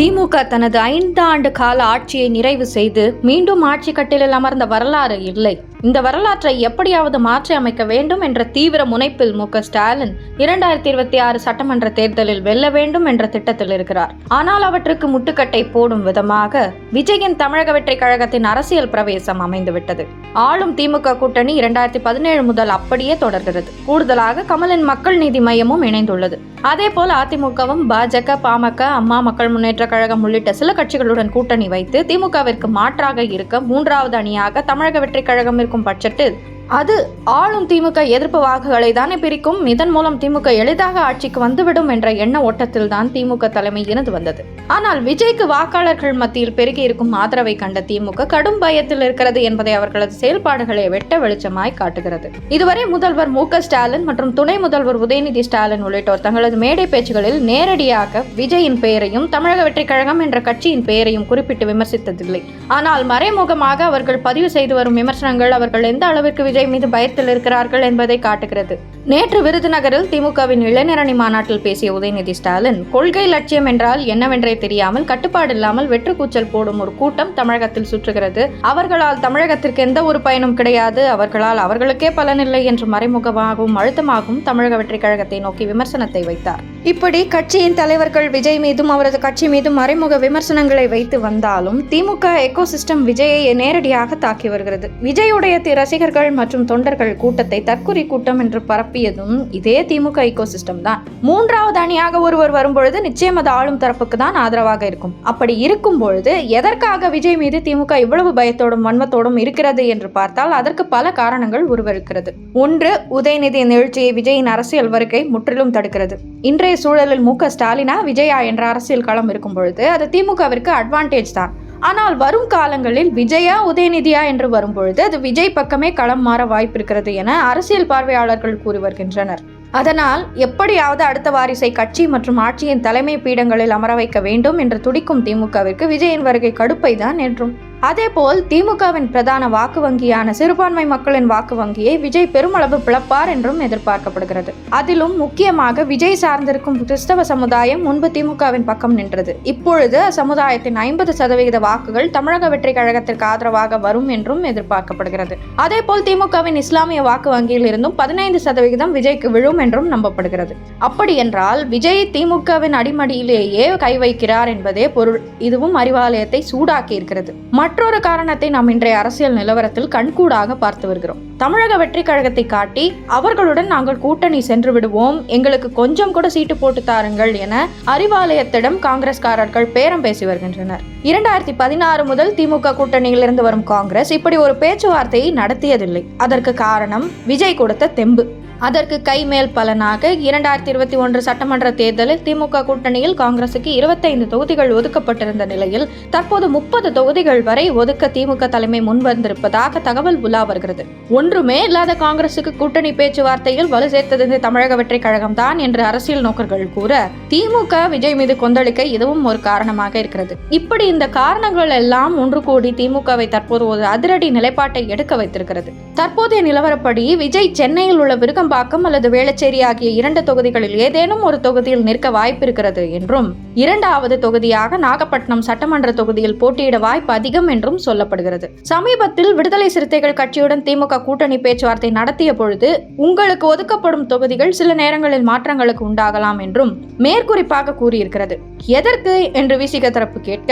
திமுக தனது ஐந்து ஆண்டு கால ஆட்சியை நிறைவு செய்து மீண்டும் ஆட்சி கட்டிலில் அமர்ந்த வரலாறு இல்லை. இந்த வரலாற்றை எப்படியாவது மாற்றி அமைக்க வேண்டும் என்ற தீவிர முனைப்பில் மு க ஸ்டாலின் இரண்டாயிரத்தி இருபத்தி ஆறு சட்டமன்ற தேர்தலில் வெல்ல வேண்டும் என்ற திட்டத்தில் இருக்கிறார். ஆனால் அவற்றுக்கு முட்டுக்கட்டை போடும் விதமாக விஜயின் தமிழக வெற்றி கழகத்தின் அரசியல் பிரவேசம் அமைந்துவிட்டது. ஆளும் திமுக கூட்டணி இரண்டாயிரத்தி பதினேழு முதல் அப்படியே தொடர்கிறது. கூடுதலாக கமலின் மக்கள் நீதி மையமும் இணைந்துள்ளது. அதே போல அதிமுகவும் பாஜக பாமக அம்மா மக்கள் முன்னேற்ற கழகம் உள்ளிட்ட சில கட்சிகளுடன் கூட்டணி வைத்து திமுகவிற்கு மாற்றாக இருக்க மூன்றாவது அணியாக தமிழக வெற்றி கழகம் இருக்கும் பட்சத்தில் அது ஆளும் திமுக எதிர்ப்பு வாக்குகளை தானே பிரிக்கும். இதன் மூலம் திமுக எளிதாக ஆட்சிக்கு வந்துவிடும் என்ற எண்ண ஓட்டத்தில் தான் திமுக தலைமை இருந்து வந்தது. ஆனால் விஜய்க்கு வாக்காளர்கள் மத்தியில் பெருகி இருக்கும் ஆதரவை கண்ட திமுக கடும் பயத்தில் இருக்கிறது என்பதை அவர்களது செயல்பாடுகளை வெட்ட வெளிச்சமாய் காட்டுகிறது. இதுவரை முதல்வர் மு ஸ்டாலின் மற்றும் துணை முதல்வர் உதயநிதி ஸ்டாலின் உள்ளிட்டோர் தங்களது மேடை பேச்சுகளில் நேரடியாக விஜயின் பெயரையும் தமிழக வெற்றிக் கழகம் என்ற கட்சியின் பெயரையும் குறிப்பிட்டு விமர்சித்ததில்லை. ஆனால் மறைமுகமாக அவர்கள் பதிவு செய்து வரும் விமர்சனங்கள் அவர்கள் எந்த அளவிற்கு விஜய் மீது பயத்தில் இருக்கிறார்கள் என்பதை காட்டுகிறது. நேற்று விருதுநகரில் திமுகவின் இளைஞரணி மாநாட்டில் பேசிய உதயநிதி ஸ்டாலின் கொள்கை லட்சியம் என்றால் என்னவென்றே தெரியாமல் கட்டுப்பாடு இல்லாமல் வெற்றுக்கூச்சல் போடும் ஒரு கூட்டம் தமிழகத்தில் சுற்றுகிறது. அவர்களால் தமிழகத்திற்கு எந்த ஒரு பயனும் கிடையாது. அவர்களால் அவர்களுக்கே பலனில்லை என்று மறைமுகமாகவும் அழுத்தமாகவும் தமிழக வெற்றி கழகத்தை நோக்கி விமர்சனத்தை வைத்தார். இப்படி கட்சியின் தலைவர்கள் விஜய் மீதும் அவரது கட்சி மீதும் மறைமுக விமர்சனங்களை வைத்து வந்தாலும் திமுக எக்கோசிஸ்டம் விஜயை நேரடியாக தாக்கி வருகிறது. விஜயுடைய ரசிகர்கள் மற்றும் தொண்டர்கள் கூட்டத்தை தற்குறி கூட்டம் என்று பரப்பி பரப்பியதும் இதே திமுக எக்கோசிஸ்டம் தான். மூன்றாவது அணியாக ஒருவர் வரும்பொழுது நிச்சயம் அது ஆளும் தரப்புக்கு தான் ஆதரவாக இருக்கும். அப்படி இருக்கும் பொழுது எதற்காக விஜய் மீது திமுக இவ்வளவு பயத்தோடும் வன்மத்தோடும் இருக்கிறது என்று பார்த்தால் அதற்கு பல காரணங்கள் உருவெடுக்கிறது. ஒன்று உதயநிதி நிகழ்ச்சியை விஜயின் அரசியல் வருகை முற்றிலும் தடுக்கிறது. இன்றைய சூழலில் மு க ஸ்டாலினா விஜயா என்ற அரசியல் களம் இருக்கும் பொழுது அது திமுகவிற்கு அட்வான்டேஜ் தான். ஆனால் வரும் காலங்களில் விஜயா உதயநிதியா என்று வரும்பொழுது அது விஜய் பக்கமே களம் மாற வாய்ப்பிருக்கிறது என அரசியல் பார்வையாளர்கள் கூறி வருகின்றனர். அதனால் எப்படியாவது அடுத்த வாரிசை கட்சி மற்றும் ஆட்சியின் தலைமை பீடங்களில் அமர வைக்க வேண்டும் என்று துடிக்கும் திமுகவிற்கு விஜயின் வருகை கடுப்பை தான் என்றும் அதேபோல் திமுகவின் பிரதான வாக்கு வங்கியான சிறுபான்மை மக்களின் வாக்கு வங்கியை விஜய் பெருமளவு பிளப்பார் என்றும் எதிர்பார்க்கப்படுகிறது. அதிலும் முக்கியமாக விஜய் சார்ந்திருக்கும் கிறிஸ்தவ சமுதாயம் முன்பு திமுகவின் பக்கம் நின்றது. இப்பொழுது அச்சமுதாயத்தின் ஐம்பது சதவிகித வாக்குகள் தமிழக வெற்றி கழகத்திற்கு ஆதரவாக வரும் என்றும் எதிர்பார்க்கப்படுகிறது. அதேபோல் திமுகவின் இஸ்லாமிய வாக்கு வங்கியில் இருந்தும் பதினைந்து சதவிகிதம் விஜய்க்கு விழும் என்றும் நம்பப்படுகிறது. அப்படி என்றால் விஜய் திமுகவின் அடிமடியிலேயே கை வைக்கிறார் என்பதே பொருள். இதுவும் அறிவாலயத்தை சூடாக்கி இருக்கிறது மற்றொரு காரணத்தை நாம் இன்றைய அரசியல் நிலவரத்தில் கண்கூடாக பார்த்து வருகிறோம். தமிழக வெற்றி கழகத்தை காட்டி அவர்களுடன் நாங்கள் கூட்டணி சென்று விடுவோம். எங்களுக்கு கொஞ்சம் கூட சீட்டு போட்டு தாருங்கள் என அறிவாலயத்திடம் காங்கிரஸ்காரர்கள் பேரம் பேசி வருகின்றனர். இரண்டாயிரத்தி பதினாறு முதல் திமுக கூட்டணியிலிருந்து வரும் காங்கிரஸ் இப்படி ஒரு பேச்சுவார்த்தையை நடத்தியதில்லை. அதற்கு காரணம் விஜய் கொடுத்த தெம்பு. அதற்கு கைமேல் பலனாக இரண்டாயிரத்தி இருபத்தி ஒன்று சட்டமன்ற தேர்தலில் திமுக கூட்டணியில் காங்கிரசுக்கு இருபத்தைந்து தொகுதிகள் ஒதுக்கப்பட்டிருந்த நிலையில் தற்போது முப்பது தொகுதிகள் வரை ஒதுக்க திமுக தலைமை முன்வந்திருப்பதாக தகவல் உலா வருகிறது. ஒன்றுமே இல்லாத காங்கிரசுக்கு கூட்டணி பேச்சுவார்த்தையில் வலு சேர்த்தது இந்த தமிழக வெற்றி கழகம் தான் என்று அரசியல் நோக்கர்கள் கூற திமுக விஜய் மீது கொந்தளிக்க இதுவும் ஒரு காரணமாக இருக்கிறது. இப்படி இந்த காரணங்கள் எல்லாம் ஒன்று கூடி திமுகவை தற்போது ஒரு அதிரடி நிலைப்பாட்டை எடுக்க வைத்திருக்கிறது. தற்போதைய நிலவரப்படி விஜய் சென்னையில் உள்ள விருகம்பாக்கம் அல்லது வேளச்சேரி ஆகிய இரண்டு தொகுதிகளில் ஏதேனும் ஒரு தொகுதியில் நிற்க வாய்ப்பிருக்கிறது என்றும் இரண்டாவது தொகுதியாக நாகப்பட்டினம் சட்டமன்ற தொகுதியில் போட்டியிட வாய்ப்பு அதிகம் என்றும் சொல்லப்படுகிறது. சமீபத்தில் விடுதலை சிறுத்தைகள் கட்சியுடன் திமுக கூட்டணி பேச்சுவார்த்தை நடத்திய பொழுது உங்களுக்கு ஒதுக்கப்படும் தொகுதிகள் சில நேரங்களில் மாற்றங்களுக்கு உண்டாகலாம் என்றும் மேற்குறிப்பாக கூறியிருக்கிறது. எதற்கு? என்று விசிக தரப்பு கேட்க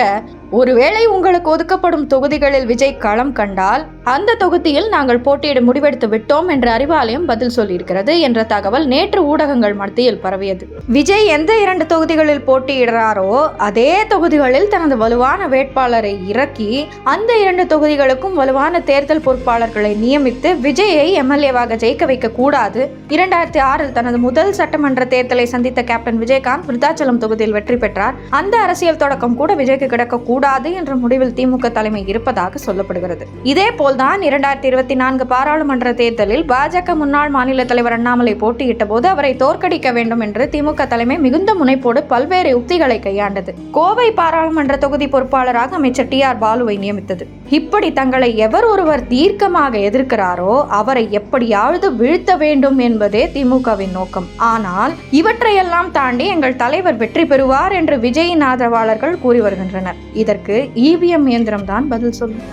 ஒருவேளை உங்களுக்கு ஒதுக்கப்படும் தொகுதிகளில் விஜய் களம் கண்டால் அந்த தொகுதியில் நாங்கள் போட்டியிட முடிவெடுத்து விட்டோம் என்ற அறிவாலயம் பதில் சொல்லியிருக்கிறது என்ற தகவல் நேற்று ஊடகங்கள் மத்தியில் பரவியது. விஜய் எந்த இரண்டு தொகுதிகளில் போட்டியிடுறாரோ அதே தொகுதிகளில் தனது வலுவான வேட்பாளரை இறக்கி அந்த இரண்டு தொகுதிகளுக்கும் வலுவான தேர்தல் பொறுப்பாளர்களை நியமித்து விஜயை எம்எல்ஏவாக ஜெயிக்க வைக்க கூடாது. இரண்டாயிரத்தி ஆறில் தனது முதல் சட்டமன்ற தேர்தலை சந்தித்த கேப்டன் விஜயகாந்த் விருத்தாச்சலம் தொகுதியில் வெற்றி பெற்றார். அந்த அரசியல் தொடக்கம் கூட விஜய்க்கு கிடக்க கூடாது என்ற முடிவில் திமுக தலைமை இருப்பதாக சொல்லப்படுகிறது. இதே போல்தான் இரண்டாயிரத்தி இருபத்தி நான்கு பாராளுமன்ற தேர்தலில் பாஜக முன்னாள் மாநில தலைவர் அண்ணாமலை போட்டியிட்ட போது அவரை தோற்கடிக்க வேண்டும் என்று திமுக தலைமை மிகுந்த முனைப்போடு பல்வேறு யுக்திகளை கையாண்டது. கோவை பாராளுமன்ற தொகுதி பொறுப்பாளராக அமைச்சர் டி ஆர் பாலுவை நியமித்தது. இப்படி தங்களை எவர் ஒருவர் தீர்க்கமாக எதிர்க்கிறாரோ அவரை எப்படியாவது வீழ்த்த வேண்டும் என்பதே திமுகவின் நோக்கம். ஆனால் இவற்றையெல்லாம் தாண்டி எங்கள் தலைவர் வெற்றி பெறுவார் என்று விஜயின் ஆதரவாளர்கள் கூறி வருகின்றனர். இதற்கு இவிஎம் இயந்திரம் தான் பதில் சொல்லும்